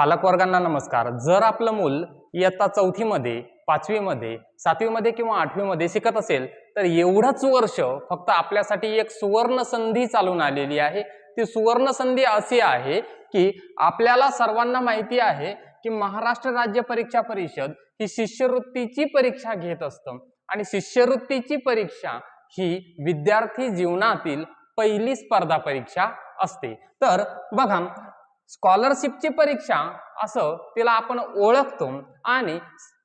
पालकवर्गांना नमस्कार. जर आपलं मूल इयत्ता चौथीमध्ये पाचवीमध्ये सातवीमध्ये किंवा आठवीमध्ये शिकत असेल तर एवढंच वर्ष फक्त आपल्यासाठी एक सुवर्ण संधी चालून आलेली आहे. ती सुवर्ण संधी अशी आहे की आपल्याला सर्वांना माहिती आहे की महाराष्ट्र राज्य परीक्षा परिषद ही शिष्यवृत्तीची परीक्षा घेत असतं. आणि शिष्यवृत्तीची परीक्षा ही विद्यार्थी जीवनातील पहिली स्पर्धा परीक्षा असते. तर बघा स्कॉलरशिपची परीक्षा असं तिला आपण ओळखतो. आणि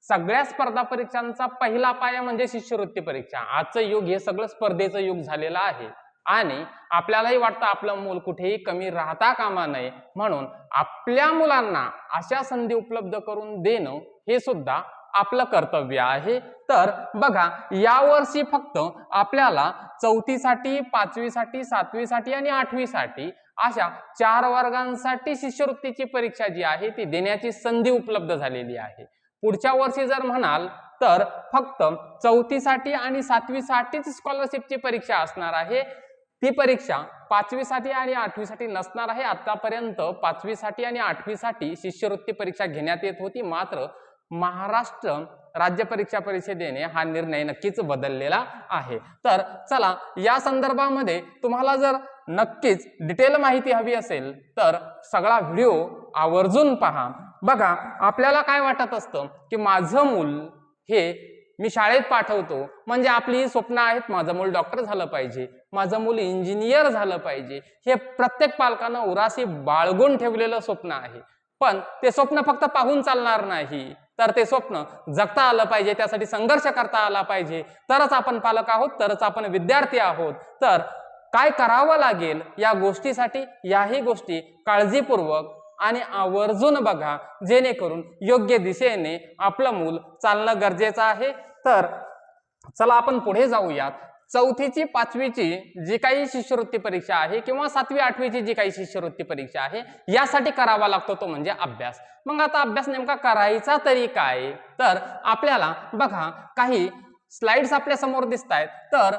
सगळ्या स्पर्धा परीक्षांचा पहिला पाया म्हणजे शिष्यवृत्ती परीक्षा. आजचं युग हे सगळं स्पर्धेचं युग झालेलं आहे. आणि आपल्यालाही वाटतं आपलं मूल कुठेही कमी राहता कामा नये. म्हणून आपल्या मुलांना अशा संधी उपलब्ध करून देणं हे सुद्धा आपलं कर्तव्य आहे. तर बघा यावर्षी फक्त आपल्याला चौथीसाठी पाचवीसाठी सातवीसाठी आणि आठवीसाठी अशा चार वर्गांसाठी शिष्यवृत्तीची परीक्षा जी आहे ती देण्याची संधी उपलब्ध झालेली आहे. पुढच्या वर्षी जर म्हणाल तर फक्त चौथीसाठी आणि सातवीसाठीच स्कॉलरशिपची परीक्षा असणार आहे. ती परीक्षा पाचवीसाठी आणि आठवीसाठी नसणार आहे. आतापर्यंत पाचवीसाठी आणि आठवीसाठी शिष्यवृत्ती परीक्षा घेण्यात येत होती. मात्र महाराष्ट्र राज्य परीक्षा परिषदेने हा निर्णय नक्कीच बदललेला आहे. तर चला या संदर्भामध्ये तुम्हाला जर नक्कीच डिटेल माहिती हवी असेल तर सगळा व्हिडिओ आवर्जून पहा. बघा आपल्याला काय वाटत असतं की माझं मूल हे मी शाळेत पाठवतो म्हणजे आपली ही स्वप्न आहेत माझं मूल डॉक्टर झालं पाहिजे माझं मूल इंजिनियर झालं पाहिजे हे प्रत्येक पालकानं उराशी बाळगून ठेवलेलं स्वप्न आहे. पण ते स्वप्न फक्त पाहून चालणार नाही. तर ते स्वप्न जगता आलं पाहिजे त्यासाठी संघर्ष करता आला पाहिजे. तरच आपण पालक आहोत तरच आपण विद्यार्थी आहोत. तर काय करावं लागेल या गोष्टीसाठी याही गोष्टी काळजीपूर्वक आणि आवर्जून बघा जेणेकरून योग्य दिशेने आपलं मूल चालणं गरजेचं आहे. तर चला आपण पुढे जाऊयात. चौथीची पाचवीची जी काही शिष्यवृत्ती परीक्षा आहे किंवा सातवी आठवीची जी काही शिष्यवृत्ती परीक्षा आहे यासाठी करावा लागतो तो म्हणजे अभ्यास. मग आता अभ्यास नेमका करायचा तरी काय? तर आपल्याला बघा काही स्लाइड्स आपल्यासमोर दिसत आहेत तर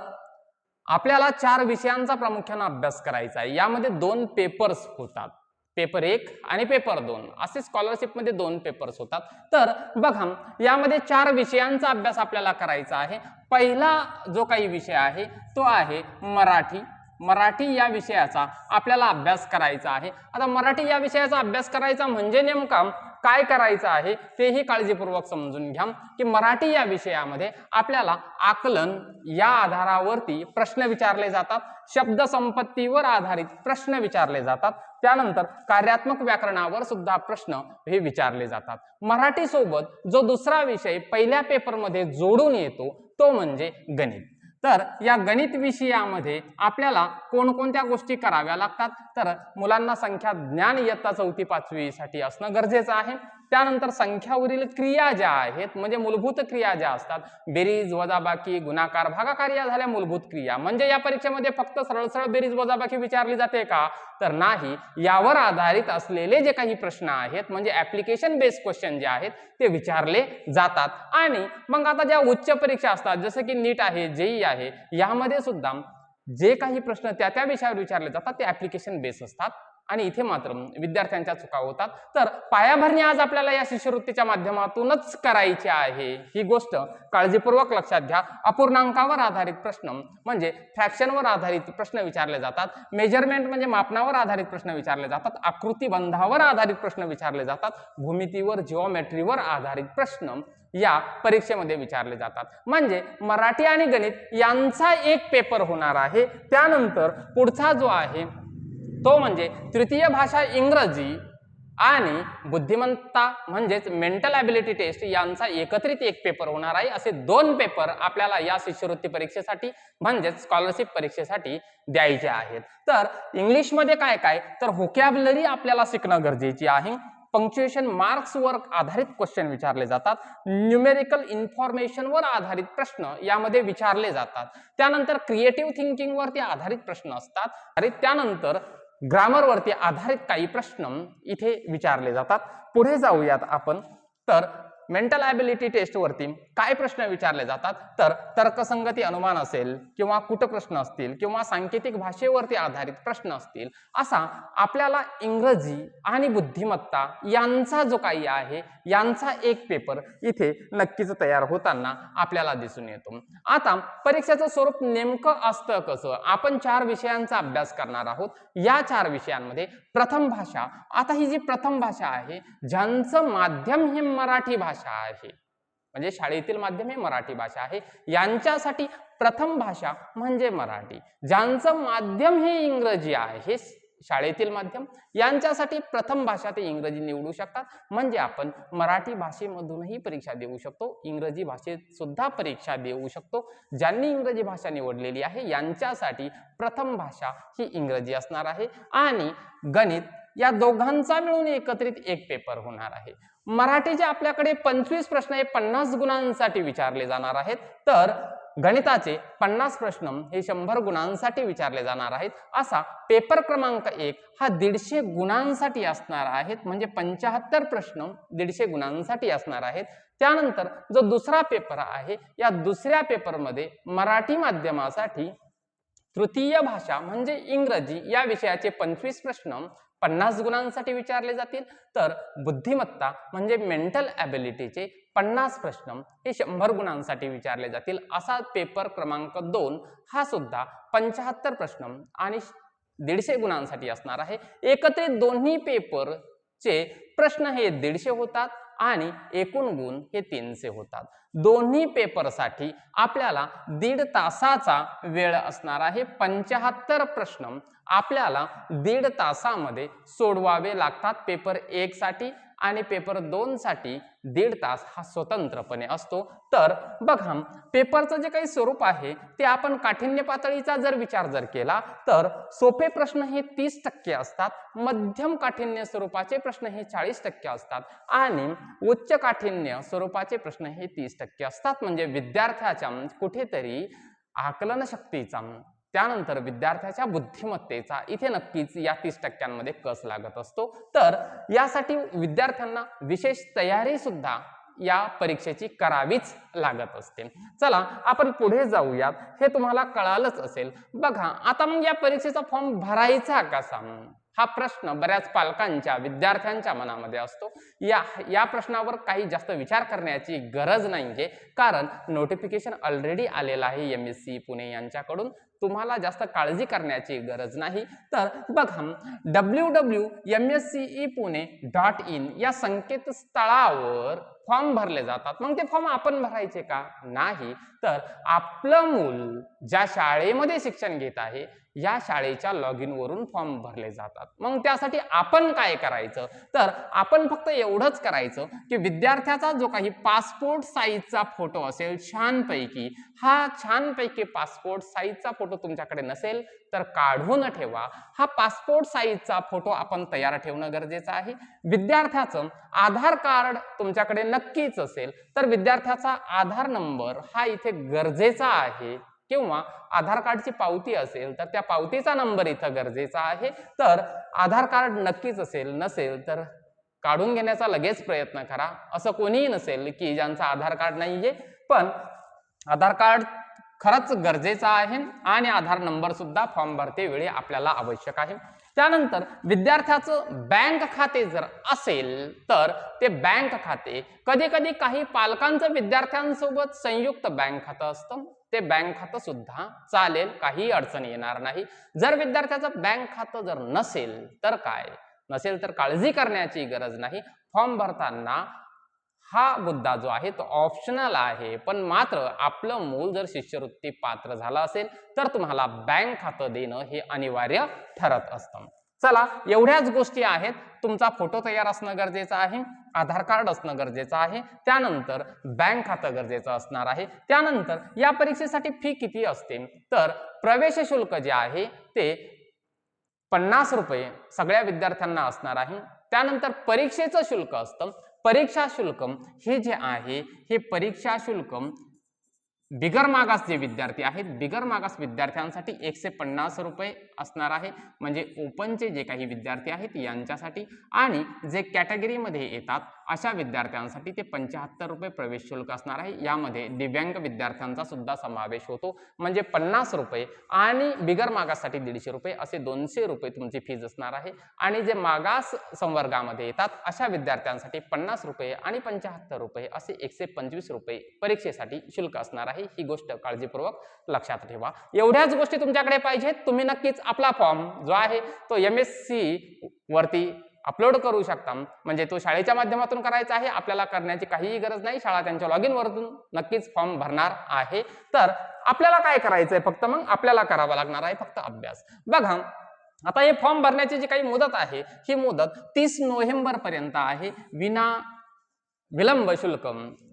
आपल्याला चार विषयांचा प्रामुख्याने अभ्यास करायचा आहे. यामध्ये दोन पेपर्स होतात. पेपर एक आणि पेपर दोन. असे स्कॉलरशिपमध्ये दोन पेपर्स होतात. तर बघा यामध्ये चार विषयांचा अभ्यास आपल्याला करायचा आहे. पहिला जो काही विषय आहे तो आहे मराठी. मराठी या विषयाचा आपल्याला अभ्यास करायचा आहे. आता मराठी या विषयाचा अभ्यास करायचा म्हणजे नेमका काय करायचं आहे तेही काळजीपूर्वक समजून घ्या. की मराठी या विषयामध्ये आपल्याला आकलन या आधारावरती प्रश्न विचारले जातात शब्द संपत्तीवर आधारित प्रश्न विचारले जातात त्यानंतर कार्यात्मक व्याकरणावर सुद्धा प्रश्न हे विचारले जातात. मराठी सोबत जो दुसरा विषय पहिल्या पेपरमध्ये जोडून येतो तो म्हणजे गणित. तर या गणित विषयामध्ये आपल्याला कोणकोणत्या गोष्टी कराव्या लागतात? तर मुलांना संख्या ज्ञान इयत्ता चौथी पाचवीसाठी असणं गरजेचं आहे. त्यानंतर संख्यावरील क्रिया ज्या आहेत म्हणजे मूलभूत क्रिया ज्या असतात बेरीज वजाबाकी गुणाकार भागाकार या झाल्या मूलभूत क्रिया. म्हणजे या परीक्षेमध्ये फक्त सरळ सरळ बेरीज वजाबाकी विचारली जाते का? तर नाही. यावर आधारित असलेले जे काही प्रश्न आहेत म्हणजे ऍप्लिकेशन बेस्ड क्वेश्चन जे आहेत ते विचारले जातात. आणि मग आता ज्या उच्च परीक्षा असतात जसं की नीट आहे जेई आहे यामध्ये सुद्धा जे काही प्रश्न त्या त्या विषयावर विचारले जातात ते ऍप्लिकेशन बेस असतात. आणि इथे मात्र विद्यार्थ्यांच्या चुका होतात. तर पायाभरणी आज आपल्याला या शिष्यवृत्तीच्या माध्यमातूनच करायची आहे. ही गोष्ट काळजीपूर्वक लक्षात घ्या. अपूर्णांकावर आधारित प्रश्न म्हणजे फ्रॅक्शनवर आधारित प्रश्न विचारले जातात. मेजरमेंट म्हणजे मापनावर आधारित प्रश्न विचारले जातात. आकृतीबंधावर आधारित प्रश्न विचारले जातात. भूमितीवर जिओमेट्रीवर आधारित प्रश्न या परीक्षेमध्ये विचारले जातात. म्हणजे मराठी आणि गणित यांचा एक पेपर होणार आहे. त्यानंतर पुढचा जो आहे तो म्हणजे तृतीय भाषा इंग्रजी आणि बुद्धिमत्ता म्हणजेच मेंटल ॲबिलिटी टेस्ट यांचा एकत्रित एक पेपर होणार आहे. असे दोन पेपर आपल्याला या शिष्यवृत्ती परीक्षेसाठी म्हणजेच स्कॉलरशिप परीक्षेसाठी द्यायचे आहेत. तर इंग्लिशमध्ये काय काय? तर होकॅबलरी आपल्याला शिकणं गरजेची आहे. पंक्च्युएशन मार्क्सवर आधारित क्वेश्चन विचारले जातात. न्यूमेरिकल इन्फॉर्मेशनवर आधारित प्रश्न यामध्ये विचारले जातात. त्यानंतर क्रिएटिव्ह थिंकिंगवरती आधारित प्रश्न असतात. आणि त्यानंतर ग्रामरवरती आधारित काही प्रश्न इथे विचारले जातात. पुढे जाऊयात आपण. तर मेंटल ॲबिलिटी टेस्टवरती काय प्रश्न विचारले जातात? तर तर्कसंगती अनुमान असेल किंवा कुठं प्रश्न असतील किंवा सांकेतिक भाषेवरती आधारित प्रश्न असतील असा आपल्याला इंग्रजी आणि बुद्धिमत्ता यांचा जो काही आहे यांचा एक पेपर इथे नक्कीच तयार होताना आपल्याला दिसून येतो. आता परीक्षेचं स्वरूप नेमकं असतं कसं? आपण चार विषयांचा अभ्यास करणार आहोत. या चार विषयांमध्ये प्रथम भाषा आता ही जी प्रथम भाषा आहे ज्यांचं माध्यम हे मराठी भाषा आहे. म्हणजे शाळेतील माध्यम हे मराठी भाषा आहे. यांच्यासाठी प्रथम भाषा म्हणजे मराठी. ज्यांचं माध्यम हे इंग्रजी आहे हे शाळेतील माध्यम यांच्यासाठी प्रथम भाषा ते इंग्रजी निवडू शकतात. म्हणजे आपण मराठी भाषेमधूनही परीक्षा देऊ शकतो. इंग्रजी भाषेत सुद्धा परीक्षा देऊ शकतो. ज्यांनी इंग्रजी भाषा निवडलेली आहे यांच्यासाठी प्रथम भाषा ही इंग्रजी असणार आहे. आणि गणित या दोघांचा मिळून एकत्रित एक पेपर होणार आहे. मराठीचे आपल्याकडे पंचवीस प्रश्न हे पन्नास गुणांसाठी विचारले जाणार आहेत तर गणिताचे पन्नास प्रश्न हे शंभर गुणांसाठी विचारले जाणार आहेत. असा पेपर क्रमांक एक हा दीडशे गुणांसाठी असणार आहेत म्हणजे पंचाहत्तर प्रश्न दीडशे गुणांसाठी असणार आहेत. त्यानंतर जो दुसरा पेपर आहे या दुसऱ्या पेपरमध्ये मराठी माध्यमासाठी तृतीय भाषा म्हणजे इंग्रजी या विषयाचे पंचवीस प्रश्न पन्नास गुणांसाठी विचारले जातील. तर बुद्धिमत्ता म्हणजे मेंटल ॲबिलिटीचे पन्नास प्रश्न हे शंभर गुणांसाठी विचारले जातील. असा पेपर क्रमांक दोन हा सुद्धा पंचाहत्तर प्रश्न आणि दीडशे गुणांसाठी असणार आहे. एकत्रित दोन्ही पेपरचे प्रश्न हे दीडशे होतात. आणि एकूण गुण हे तीनशे होतात. दोन्ही पेपरसाठी आपल्याला दीड तासाचा वेळ असणार आहे. पंचाहत्तर प्रश्न आपल्याला दीड तासामध्ये सोडवावे लागतात. पेपर एकसाठी आणि पेपर दोनसाठी दीड तास हा स्वतंत्रपणे असतो. तर बघा पेपरचं जे काही स्वरूप आहे ते आपण काठिण्य पातळीचा जर विचार जर केला तर सोपे प्रश्न हे तीस टक्के असतात मध्यम काठिण्य स्वरूपाचे प्रश्न हे चाळीस टक्के असतात आणि उच्च काठिण्य स्वरूपाचे प्रश्न हे तीस टक्के असतात. म्हणजे विद्यार्थ्याच्या कुठेतरी आकलन शक्तीचा त्यानंतर विद्यार्थ्याच्या बुद्धिमत्तेचा इथे नक्कीच या तीस टक्क्यांमध्ये कस लागत असतो. तर यासाठी विद्यार्थ्यांना विशेष तयारी सुद्धा या परीक्षेची करावीच लागत असते. चला आपण पुढे जाऊयात. हे तुम्हाला कळालंच असेल. बघा आता मग या परीक्षेचा फॉर्म भरायचा कसा? हा प्रश्न बऱ्याच पालकांच्या विद्यार्थ्यांच्या मनामध्ये असतो. या या प्रश्नावर काही जास्त विचार करण्याची गरज नाहीये. कारण नोटिफिकेशन ऑलरेडी आलेलं आहे एम एस सी पुणे यांच्याकडून. तुम्हाला जास्त काळजी करण्याची गरज नाही. तर बघा W W M S C E Pune dot in या संकेतस्थळावर फॉर्म भरले जातात. मग ते फॉर्म आपण भरायचे का? नाही. तर आपलं मूल ज्या शाळेमध्ये शिक्षण घेत आहे या शाळेच्या लॉग इनवरून फॉर्म भरले जातात. मग त्यासाठी आपण काय करायचं? तर आपण फक्त एवढंच करायचं की विद्यार्थ्याचा जो काही पासपोर्ट साईजचा फोटो असेल छानपैकी हा छानपैकी पासपोर्ट साईजचा फोटो तुमच्याकडे नसेल तर काढून ठेवा. हा पासपोर्ट साईजचा फोटो आपण तयार ठेवणं गरजेचं आहे. विद्यार्थ्याचं आधार कार्ड तुमच्याकडे नक्कीच असेल तर विद्यार्थ्याचा आधार नंबर हा इथे गरजेचा आहे किंवा आधार कार्डची पावती असेल तर त्या पावतीचा नंबर इथं गरजेचा आहे. तर आधार कार्ड नक्कीच असेल नसेल तर काढून घेण्याचा लगेच प्रयत्न करा. असं कोणीही नसेल की ज्यांचं आधार कार्ड नाहीये. पण आधार कार्ड खरंच गरजेचं आहे आणि आधार नंबर सुद्धा फॉर्म भरते वेळी आपल्याला आवश्यक आहे. त्यानंतर विद्यार्थ्याचं बँक खाते जर असेल तर ते बँक खाते. कधी कधी काही पालकांचं विद्यार्थ्यांसोबत संयुक्त बँक खातं असतं. ते बँक खातं सुद्धा चालेल काही अडचण येणार नाही. जर विद्यार्थ्याचं बँक खातं जर नसेल तर काय? नसेल तर काळजी करण्याची गरज नाही. फॉर्म भरताना हा मुद्दा जो आहे तो ऑप्शनल आहे. पण मात्र आपलं मूल जर शिष्यवृत्ती पात्र झालं असेल तर तुम्हाला बँक खातं देणं हे अनिवार्य ठरत असतं. चला एवढ्याच गोष्टी आहेत. तुमचा फोटो तयार असणं गरजेचं आहे. आधार कार्ड असणं गरजेचं आहे. त्यानंतर बँक खातं गरजेचं असणार आहे. त्यानंतर या परीक्षेसाठी फी किती असते? तर प्रवेश शुल्क जे आहे ते पन्नास रुपये सगळ्या विद्यार्थ्यांना असणार आहे. त्यानंतर परीक्षेचं शुल्क असतं. परीक्षा शुल्क हे जे आहे हे परीक्षा शुल्क बिगर मागास जे विद्यार्थी आहेत बिगर मागास विद्यार्थ्यांसाठी एकशे पन्नास रुपये असणार आहे. म्हणजे ओपनचे जे काही विद्यार्थी आहेत यांच्यासाठी आणि जे कॅटेगरीमध्ये येतात अशा विद्यार्थ्यांसाठी ते पंच्याहत्तर रुपये प्रवेश शुल्क असणार आहे. यामध्ये दिव्यांग विद्यार्थ्यांचा सुद्धा समावेश होतो. म्हणजे पन्नास रुपये आणि बिगर मागाससाठी दीडशे रुपये असे दोनशे रुपये तुमची फीज असणार आहे. आणि जे मागास संवर्गामध्ये येतात अशा विद्यार्थ्यांसाठी पन्नास रुपये आणि पंच्याहत्तर रुपये असे एकशे पंचवीस रुपये परीक्षेसाठी शुल्क असणार आहे. ही गोष्ट काळजीपूर्वक लक्षात ठेवा. एवढ्याच गोष्टी तुमच्याकडे पाहिजेत तुम्ही नक्कीच आपला फॉर्म जो आहे तो एम एस सी वरती अपलोड करू शकता. म्हणजे तो शाळेच्या माध्यमातून करायचा आहे आपल्याला करण्याची काहीही गरज नाही शाळा त्यांच्या लॉग इनवरून नक्कीच फॉर्म भरणार आहे. तर आपल्याला काय करायचंय फक्त मग? आपल्याला करावा लागणार आहे फक्त अभ्यास. बघा आता हे फॉर्म भरण्याची जी काही मुदत आहे ही मुदत तीस नोव्हेंबर पर्यंत आहे. विना विलंब शुल्क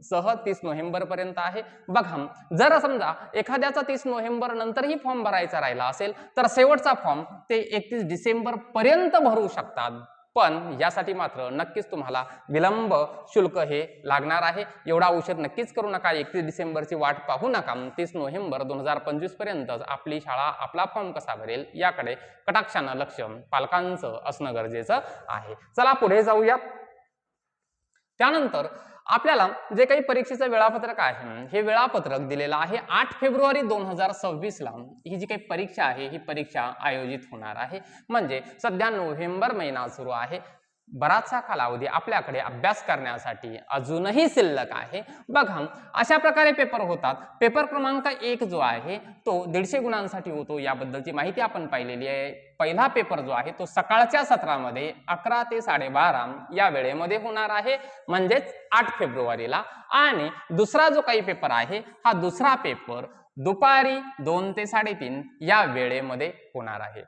सह तीस नोव्हेंबर पर्यंत आहे. बघा जर समजा एखाद्याचा तीस नोव्हेंबर नंतरही फॉर्म भरायचा राहिला असेल तर शेवटचा फॉर्म ते एकतीस डिसेंबर पर्यंत भरू शकतात. पण यासाठी मात्र नक्कीच तुम्हाला विलंब शुल्क हे लागणार आहे. एवढा औषध नक्कीच करू नका. एकतीस डिसेंबरची वाट पाहू नका. तीस नोव्हेंबर दोन हजार पंचवीसपर्यंत आपली शाळा आपला फॉर्म कसा भरेल याकडे कटाक्षानं लक्ष पालकांचं असणं गरजेचं आहे. चला पुढे जाऊया त्यानंतर आपल्याला जे काही परीक्षेचं वेळापत्रक आहे हे वेळापत्रक दिलेलं आहे आठ फेब्रुवारी दोन हजार सव्वीसला. ही जी काही परीक्षा आहे ही परीक्षा आयोजित होणार आहे. म्हणजे सध्या नोव्हेंबर महिना सुरू आहे. बराचसा कालावधी आपल्याकडे अभ्यास करण्यासाठी अजूनही शिल्लक आहे. बघा अशा प्रकारे पेपर होतात. पेपर क्रमांक एक जो आहे तो दीडशे गुणांसाठी होतो. याबद्दलची माहिती आपण पाहिलेली आहे. पहिला पेपर जो आहे तो सकाळच्या सत्रामध्ये अकरा ते साडेबारा या वेळेमध्ये होणार आहे. म्हणजेच आठ फेब्रुवारीला. आणि दुसरा जो काही पेपर आहे हा दुसरा पेपर दुपारी दोन ते साडेतीन या वेळेमध्ये होणार आहे.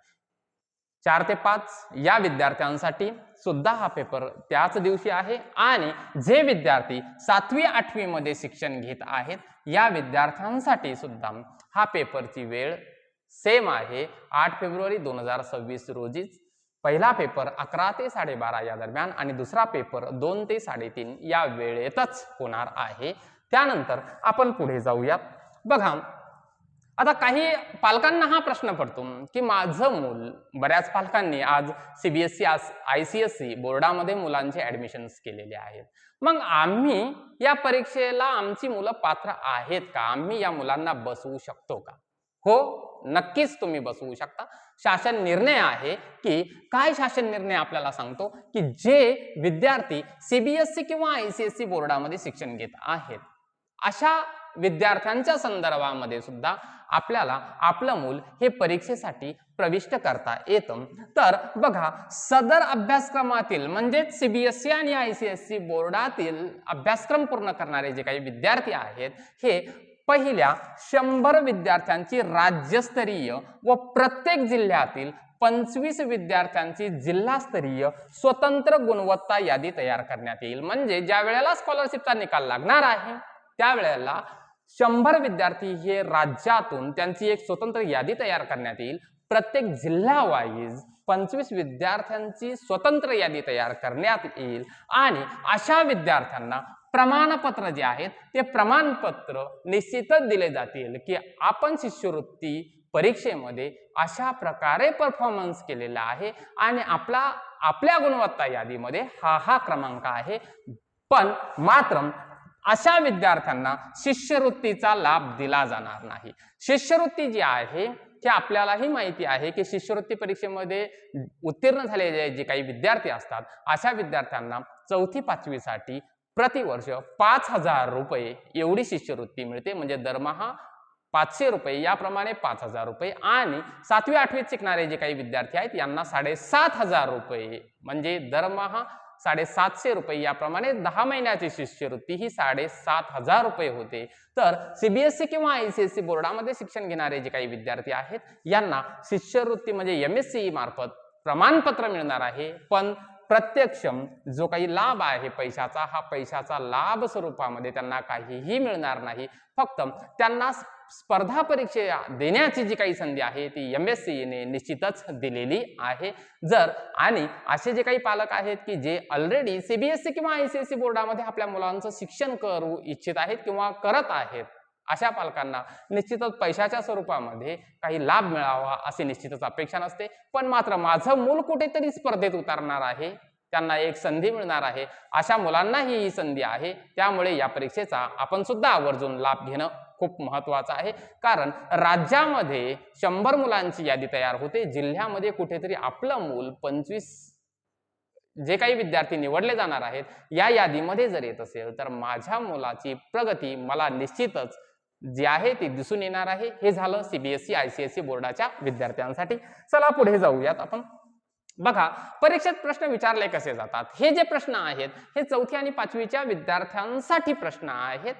चार ते पाच या विद्यार्थ्यांसाठी सुद्धा हा पेपर त्याच दिवशी आहे. आणि जे विद्यार्थी सातवी आठवीमध्ये शिक्षण घेत आहेत या विद्यार्थ्यांसाठी सुद्धा हा पेपरची वेळ सेम आहे. आठ फेब्रुवारी दोन हजार सव्वीस रोजीच. पहिला पेपर अकरा ते साडेबारा या दरम्यान आणि दुसरा पेपर दोन ते साडेतीन या वेळेतच होणार आहे. त्यानंतर आपण पुढे जाऊयात. बघा आता काही पालकांना हा प्रश्न पडतो की माझं मूल बऱ्याच पालकांनी आज CBSE I C S C बोर्डामध्ये मुलांचे ऍडमिशन्स केलेले आहेत. मग आम्ही या परीक्षेला आमची मुलं पात्र आहेत का? आम्ही या मुलांना बसवू शकतो का? हो नक्कीच तुम्ही बसवू शकता. शासन निर्णय आहे की काय शासन निर्णय आपल्याला सांगतो? की जे विद्यार्थी सीबीएसई किंवा आय सी एस सी बोर्डामध्ये शिक्षण घेत आहेत अशा विद्यार्थ्यांच्या संदर्भामध्ये सुद्धा आपल्याला आपलं मूल हे परीक्षेसाठी प्रविष्ट करता येतं. तर बघा सदर अभ्यासक्रमातील म्हणजेच सीबीएसई आणि आय सी एस सी बोर्डातील अभ्यासक्रम पूर्ण करणारे जे काही विद्यार्थी आहेत हे पहिल्या शंभर विद्यार्थ्यांची राज्यस्तरीय व प्रत्येक जिल्ह्यातील पंचवीस विद्यार्थ्यांची जिल्हास्तरीय स्वतंत्र गुणवत्ता यादी तयार करण्यात येईल. म्हणजे ज्या वेळेला स्कॉलरशिपचा निकाल लागणार आहे त्यावेळेला शंभर विद्यार्थी हे राज्यातून त्यांची एक स्वतंत्र यादी तयार करण्यात येईल. प्रत्येक जिल्हा वाईज पंचवीस विद्यार्थ्यांची स्वतंत्र यादी तयार करण्यात येईल. आणि अशा विद्यार्थ्यांना प्रमाणपत्र जे आहेत ते प्रमाणपत्र निश्चितच दिले जातील की आपण शिष्यवृत्ती परीक्षेमध्ये अशा प्रकारे परफॉर्मन्स केलेला आहे आणि आपला आपल्या गुणवत्ता यादीमध्ये हा हा क्रमांक आहे. पण मात्र अशा विद्यार्थ्यांना शिष्यवृत्तीचा लाभ दिला जाणार नाही. शिष्यवृत्ती जी आहे ती आपल्यालाही माहिती आहे की शिष्यवृत्ती परीक्षेमध्ये उत्तीर्ण झालेले जे काही विद्यार्थी असतात अशा विद्यार्थ्यांना चौथी पाचवीसाठी प्रतिवर्ष पाच हजार रुपये एवढी शिष्यवृत्ती मिळते. म्हणजे दरमहा पाचशे रुपये याप्रमाणे पाच हजार रुपये. आणि सातवी आठवीत शिकणारे जे काही विद्यार्थी आहेत यांना साडेसात हजार रुपये म्हणजे दरमहा साडेसातशे रुपये. याप्रमाणे दहा महिन्याची शिष्यवृत्ती ही साडेसात हजार रुपये होते. तर सीबीएसई किंवा आय सी एस सी बोर्डामध्ये शिक्षण घेणारे जे काही विद्यार्थी आहेत यांना शिष्यवृत्ती म्हणजे एम एस सी मार्फत प्रमाणपत्र मिळणार आहे. पण प्रत्यक्ष जो काही लाभ आहे पैशाचा हा पैशाचा लाभ स्वरूपामध्ये त्यांना काहीही मिळणार नाही. फक्त त्यांना स्पर्धा परीक्षे देण्याची जी काही संधी आहे ती एम एस सीने निश्चितच दिलेली आहे. जर आणि असे जे काही पालक आहेत की जे ऑलरेडी सीबीएसई किंवा आय सी एस सी बोर्डामध्ये आपल्या मुलांचं शिक्षण करू इच्छित आहेत किंवा करत आहेत अशा पालकांना निश्चितच पैशाच्या स्वरूपामध्ये काही लाभ मिळावा अशी निश्चितच अपेक्षा नसते. पण मात्र माझं मूल कुठेतरी स्पर्धेत उतरणार आहे त्यांना एक संधी मिळणार आहे अशा मुलांनाही ही संधी आहे. त्यामुळे या परीक्षेचा आपण सुद्धा आवर्जून लाभ घेणं खूप महत्त्वाचा आहे. कारण राज्यामध्ये शंभर मुलांची यादी तयार होते. जिल्ह्यामध्ये कुठेतरी आपलं मूल पंचवीस जे काही विद्यार्थी निवडले जाणार आहेत या यादीमध्ये जर येत असेल तर माझ्या मुलाची प्रगती मला निश्चितच जी आहे ती दिसून येणार आहे. हे झालं सीबीएसई आयसीएसई बोर्डाच्या विद्यार्थ्यांसाठी. चला पुढे जाऊयात आपण. बघा परीक्षेत प्रश्न विचारले कसे जातात? हे जे प्रश्न आहेत हे चौथी आणि पाचवीच्या विद्यार्थ्यांसाठी प्रश्न आहेत.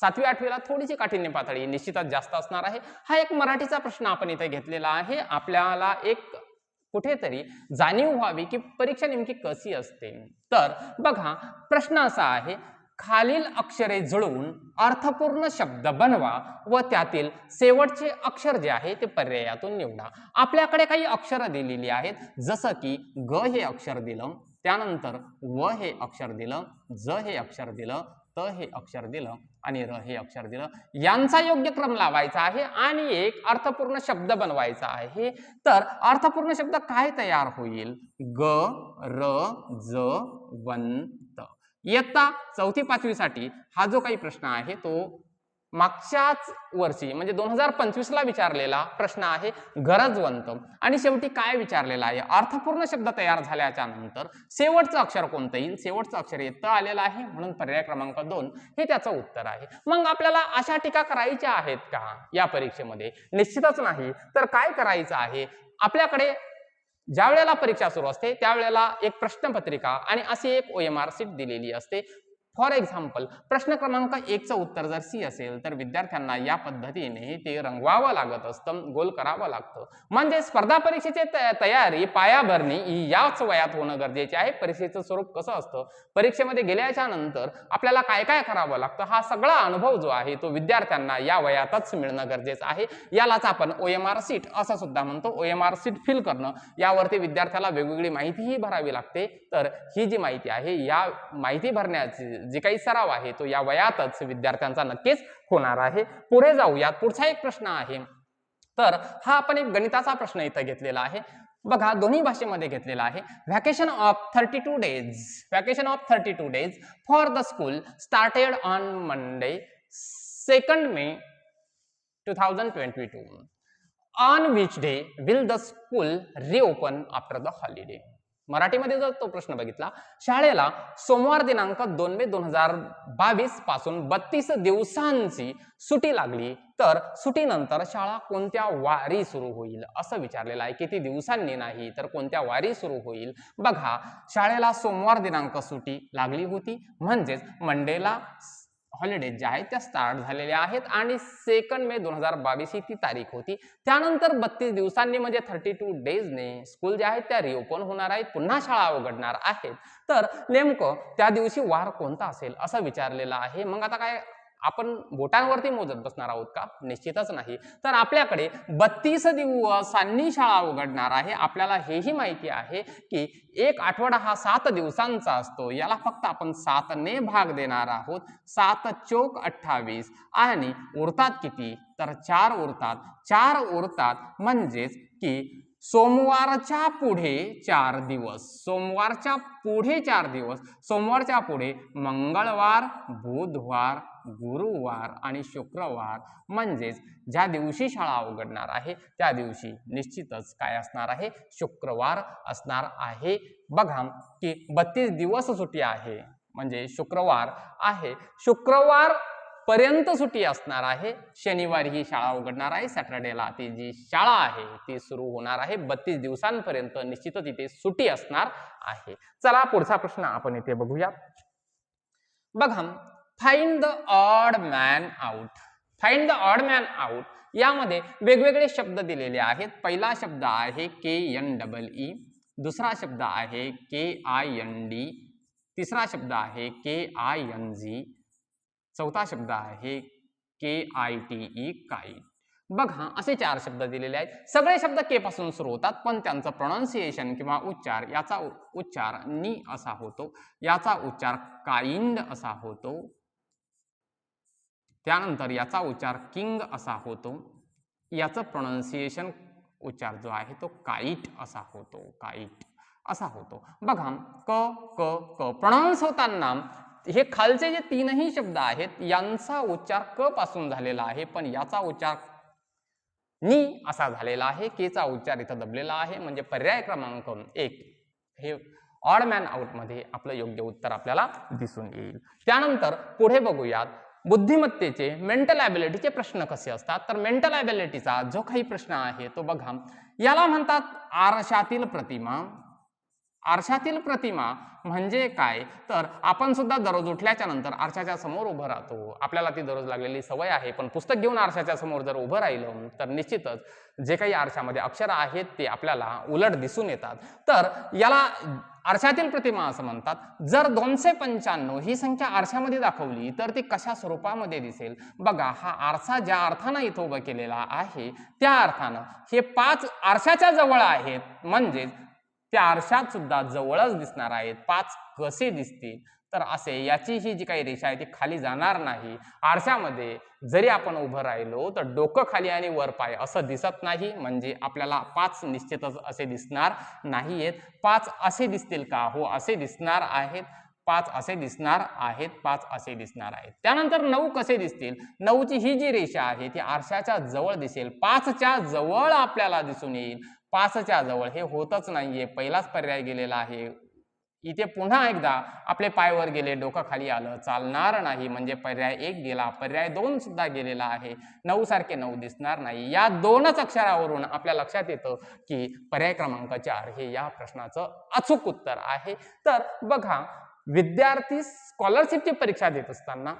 सातवी आठवीला थोडीशी काठिण्य पातळी निश्चितच जास्त असणार आहे. हा एक मराठीचा प्रश्न आपण इथे घेतलेला आहे. आपल्याला एक कुठेतरी जाणीव व्हावी की परीक्षा नेमकी कशी असते. तर बघा प्रश्न असा आहे खालील अक्षरे जुळवून अर्थपूर्ण शब्द बनवा व त्यातील शेवटचे अक्षर जे आहे ते पर्यायातून निवडा. आपल्याकडे काही अक्षरं दिलेली आहेत जसं की ग हे अक्षर दिलं त्यानंतर व हे अक्षर दिलं ज हे अक्षर दिलं त हे अक्षर दिलं आणि र हे अक्षर दिलं. यांचा योग्य क्रम लावायचा आहे आणि एक अर्थपूर्ण शब्द बनवायचा आहे. तर अर्थपूर्ण शब्द काय तयार होईल? ग र ज वंत. इयत्ता चौथी पाचवीसाठी हा जो काही प्रश्न आहे तो मागच्याच वर्षी म्हणजे दोन हजार पंचवीसला विचारलेला प्रश्न आहे गरजवंत. आणि शेवटी काय विचारलेला आहे? अर्थपूर्ण शब्द तयार झाल्याच्यानंतर शेवटचं अक्षर कोणतं येईल शेवटचं अक्षर येतं आलेलं आहे म्हणून पर्याय क्रमांक दोन हे त्याचं उत्तर आहे. मग आपल्याला अशा टीका करायच्या आहेत का या परीक्षेमध्ये? निश्चितच नाही. तर काय करायचं आहे? आपल्याकडे ज्या वेळेला परीक्षा सुरू असते त्यावेळेला एक प्रश्नपत्रिका आणि अशी एक ओ एम आर सीट दिलेली असते. फॉर एक्झाम्पल प्रश्न क्रमांक एकचं उत्तर जर सी असेल तर विद्यार्थ्यांना या पद्धतीने ते रंगवावं लागत असतं गोल करावं लागतं. म्हणजे स्पर्धा परीक्षेची त- तयारी पायाभरणी ही याच वयात होणं गरजेचे आहे. परीक्षेचं स्वरूप कसं असतं? परीक्षेमध्ये गेल्याच्यानंतर आपल्याला काय काय करावं लागतं? हा सगळा अनुभव जो आहे तो विद्यार्थ्यांना या वयातच मिळणं गरजेचं आहे. यालाच आपण ओ एम आर सीट असं सुद्धा म्हणतो. O M R seat fill करणं. यावरती विद्यार्थ्याला वेगवेगळी माहितीही भरावी लागते. तर ही जी माहिती आहे या माहिती भरण्याची जे काही सराव आहे तो या वयातच विद्यार्थ्यांचा नक्कीच होणार आहे. पुढे जाऊयात. पुढचा एक प्रश्न आहे. तर हा आपण एक गणिताचा प्रश्न इथं घेतलेला आहे. बघा दोन्ही भाषेमध्ये घेतलेला आहे. Vacation of thirty two days vacation of thirty two days for the school started on Monday second May two thousand twenty two on which day will the school reopen after the holiday मराठीमध्ये जर तो प्रश्न बघितला शाळेला सोमवार दिनांक दोन मे दोन हजार बावीसपासून बत्तीस दिवसांची सुटी लागली तर सुटीनंतर शाळा कोणत्या वारी सुरू होईल असं विचारलेलं आहे. किती दिवसांनी नाही तर कोणत्या वारी सुरू होईल? बघा शाळेला सोमवार दिनांक सुटी लागली होती म्हणजेच मंडेला हॉलिडेज ज्या आहेत त्या स्टार्ट झालेल्या आहेत आणि सेकंड मे दोन हजार बावीस ही ती तारीख होती. त्यानंतर बत्तीस दिवसांनी म्हणजे थर्टी टू डेजने स्कूल ज्या आहेत त्या रिओपन होणार आहेत पुन्हा शाळा उघडणार आहेत. तर नेमकं त्या दिवशी वार कोणता असेल असं विचारलेलं आहे. मग आता काय आपण बोटांवरती मोजत बसणार आहोत का? निश्चितच नाही. तर आपल्याकडे बत्तीस दिवसांनी शाळा उघडणार आहे. आपल्याला हेही माहिती आहे की एक आठवडा हा सात दिवसांचा असतो. याला फक्त आपण सातने भाग देणार आहोत. सात चोक अठ्ठावीस. आणि उरतात किती? तर चार उरतात. चार उरतात म्हणजेच की सोमवारच्या पुढे चार दिवस. सोमवारच्या पुढे चार दिवस. सोमवारच्या पुढे मंगळवार बुधवार गुरुवार आणि शुक्रवार म्हणजेच ज्या दिवशी शाळा उघडणार आहे त्या दिवशी निश्चितच काय असणार आहे? शुक्रवार असणार आहे. बघा की बत्तीस दिवस सुट्टी आहे. म्हणजे शुक्रवार आहे. शुक्रवार पर्यंत सुट्टी असणार आहे. शनिवारी ही शाळा उघडणार आहे. सॅटर्डेला ती जी शाळा आहे ती सुरू होणार आहे. बत्तीस दिवसांपर्यंत निश्चितच इथे सुट्टी असणार आहे. चला पुढचा प्रश्न आपण इथे बघूया. बघा find the odd man out find the odd man out यामध्ये वेगवेगळे शब्द दिलेले आहेत. पहिला शब्द आहे के एन डबल ई दुसरा शब्द आहे के आय एन डी तिसरा शब्द आहे के आय एन जी चौथा शब्द आहे K I T E kite बघा असे चार शब्द दिलेले आहेत. सगळे शब्द के पासून सुरू होतात पण त्यांचं प्रोनाऊन्सिएशन किंवा उच्चार याचा उ- उच्चार नी असा होतो. याचा उच्चार काइंड असा होतो. त्यानंतर याचा उच्चार किंग असा होतो. याचं प्रोनाऊन्सिएशन उच्चार जो आहे तो काईट असा होतो. काईट असा होतो. बघा क क क प्रोनाऊन्स होताना हे खालचे जे तीनही शब्द आहेत यांचा उच्चार क पासून झालेला आहे. पण याचा उच्चार नी असा झालेला आहे. केचा उच्चार इथं दबलेला आहे. म्हणजे पर्याय क्रमांक एक. हे ऑड मॅन आउटमध्ये आपलं योग्य उत्तर आपल्याला दिसून येईल. त्यानंतर पुढे बघूयात. बुद्धिमत्तेचे मेंटल ॲबिलिटीचे प्रश्न कसे असतात? तर मेंटल ॲबिलिटीचा जो काही प्रश्न आहे तो बघा. याला म्हणतात आरशातील प्रतिमा. आरशातील प्रतिमा म्हणजे काय? तर आपण सुद्धा दररोज उठल्याच्या नंतर आरशाच्या समोर उभं राहतो. आपल्याला ती दररोज लागलेली सवय आहे. पण पुस्तक घेऊन आरशाच्या समोर जर उभं राहिलं तर निश्चितच जे काही आरशामध्ये अक्षरं आहेत ते आपल्याला उलट दिसून येतात. तर याला आरशातील प्रतिमा असं म्हणतात. जर दोनशे पंच्याण्णव ही संख्या आरशामध्ये दाखवली तर ती कशा स्वरूपामध्ये दिसेल? बघा हा आरसा ज्या अर्थानं इथं उभं केलेला आहे त्या अर्थानं हे पाच आरशाच्या जवळ आहेत. म्हणजेच त्या आरशात सुद्धा जवळच दिसणार आहेत पाच कसे दिसतील? तर असे याची ही जी काही रेषा आहे ती खाली जाणार नाही. आरशामध्ये जरी आपण उभं राहिलो तर डोकं खाली आणि वर पाय असं दिसत नाही. म्हणजे आपल्याला पाच निश्चितच असे दिसणार नाही आहेत पाच असे दिसतील का? हो असे दिसणार आहेत. पाच असे दिसणार आहेत पाच असे दिसणार आहेत. त्यानंतर नऊ कसे दिसतील? नऊची ही जी रेषा आहे ती आरशाच्या जवळ दिसेल. पाचच्या जवळ आपल्याला दिसून येईल. पाचच्या जवळ. हे होतच नाहीये. पहिलाच पर्याय गेलेला आहे. इथे पुन्हा एकदा आपले पायवर गेले डोकं खाली आलं. चालणार नाही म्हणजे पर्याय एक गेला. पर्याय दोन सुद्धा गेलेला आहे. नऊ सारखे नऊ दिसणार नाही. या दोनच अक्षरावरून आपल्या लक्षात येतं की पर्याय क्रमांक चार हे या प्रश्नाचं अचूक उत्तर आहे. तर बघा विद्यार्थी स्कॉलरशिपची परीक्षा देत असताना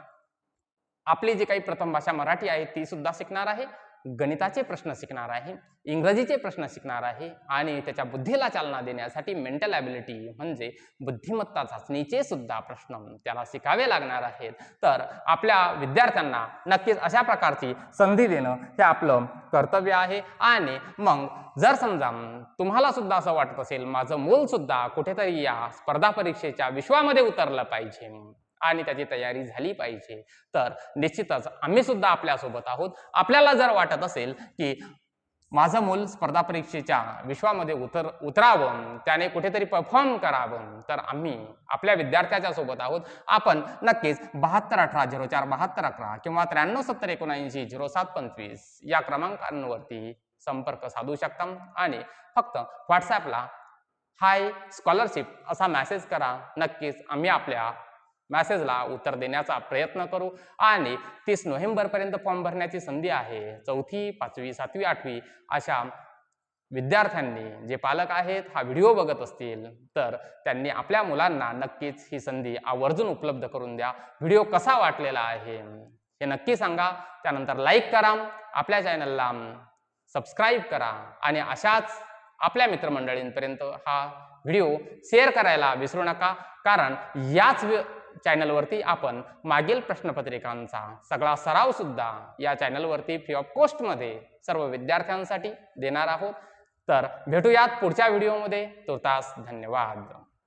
आपली जी काही प्रथम भाषा मराठी आहे ती सुद्धा शिकणार आहे. गणिताचे प्रश्न शिकणार आहे इंग्रजीचे प्रश्न शिकणार आहे आणि त्याच्या बुद्धीला चालना देण्यासाठी मेंटल ॲबिलिटी म्हणजे बुद्धिमत्ता चाचणीचे सुद्धा प्रश्न त्याला शिकावे लागणार आहेत. तर आपल्या विद्यार्थ्यांना नक्कीच अशा प्रकारची संधी देणं हे आपलं कर्तव्य आहे आणि मग जर समजा तुम्हाला सुद्धा असं वाटत असेल माझं मूल सुद्धा कुठेतरी या स्पर्धा परीक्षेच्या विश्वामध्ये उतरलं पाहिजे. आणि त्याची तयारी झाली पाहिजे. तर निश्चितच आम्ही सुद्धा आपल्यासोबत आहोत. आपल्याला जर वाटत असेल की माझं मूल स्पर्धा परीक्षेच्या विश्वामध्ये उतर उतरावं त्याने कुठेतरी परफॉर्म करावं तर आम्ही आपल्या विद्यार्थ्याच्या सोबत आहोत. आपण नक्कीच बहात्तर अठरा झिरो चार बहात्तर अकरा किंवा त्र्याण्णव सत्तर एकोणऐंशी झिरो सात पंचवीस या क्रमांकांवरती संपर्क साधू शकता आणि फक्त व्हॉट्सॲपला हाय स्कॉलरशिप असा मेसेज करा. नक्कीच आम्ही आपल्या मॅसेजला उत्तर देण्याचा प्रयत्न करू. आणि तीस नोव्हेंबरपर्यंत फॉर्म भरण्याची संधी आहे. चौथी पाचवी सातवी आठवी अशा विद्यार्थ्यांनी जे पालक आहेत हा व्हिडिओ बघत असतील तर त्यांनी आपल्या मुलांना नक्कीच ही संधी आवर्जून उपलब्ध करून द्या. व्हिडिओ कसा वाटलेला आहे हे नक्की सांगा. त्यानंतर लाईक करा. आपल्या चॅनलला सबस्क्राईब करा. आणि अशाच आपल्या मित्रमंडळींपर्यंत हा व्हिडिओ शेअर करायला विसरू नका. कारण याच चॅनलवरती आपण मागील प्रश्नपत्रिकांचा सगळा सराव सुद्धा या चॅनलवरती फ्री ऑफ कॉस्टमध्ये सर्व विद्यार्थ्यांसाठी देणार आहोत. तर भेटूयात पुढच्या व्हिडिओमध्ये. तुर्तास धन्यवाद.